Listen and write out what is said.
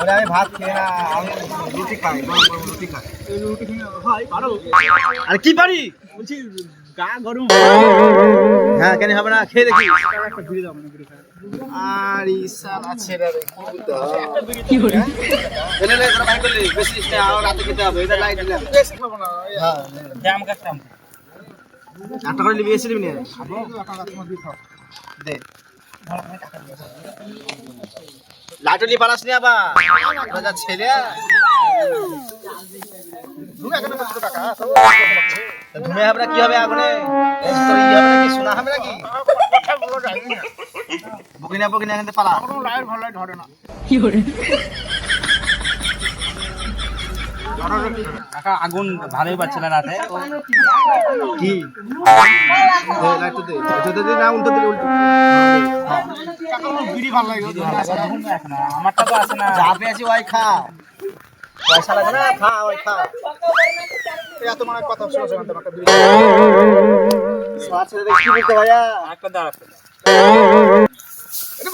ওরে আমি ভাত খেয়ে না আমি রুটি খাই রুটি খাই রুটি খেয়ে হয় পারো আর কি পারি? বলছি গা গরম। হ্যাঁ কেন হবে না খেয়ে দেখি। একটা ঘুরে দাও মানে ঘুরে আর ইসাল আছে রে কি করে এনে লে ভাই করলি? বেশি আর রাতে খেতে হবে এটা লাইট দিলাম। বেশি খাব না হ্যাঁ দাম কাটতাম। আটটা করে নিবি এসে না খাব দে। লাটলি পালাস নি আবার? রাজা ছেলে ধুমে হবে কি হবে আগুনে? তোর ইয়ে হবে নাকি? শোনা হবে নাকি? বকিনা বকিনা এখান থেকে পালা। লাইট ভালো ভালোই পাচ্ছে না। কি দে দে এটা দে না উল্টো দে উল্টো। ভালো লাগে আমারটা তো আছে না। যা পেয়েছি ওই খা পয়সা লাগে না? খা ওই খা এত মানে কথা শুনো শোনো তোমাকে সাথে কি বলতে ভাইয়া? একটা দাঁড়া এটা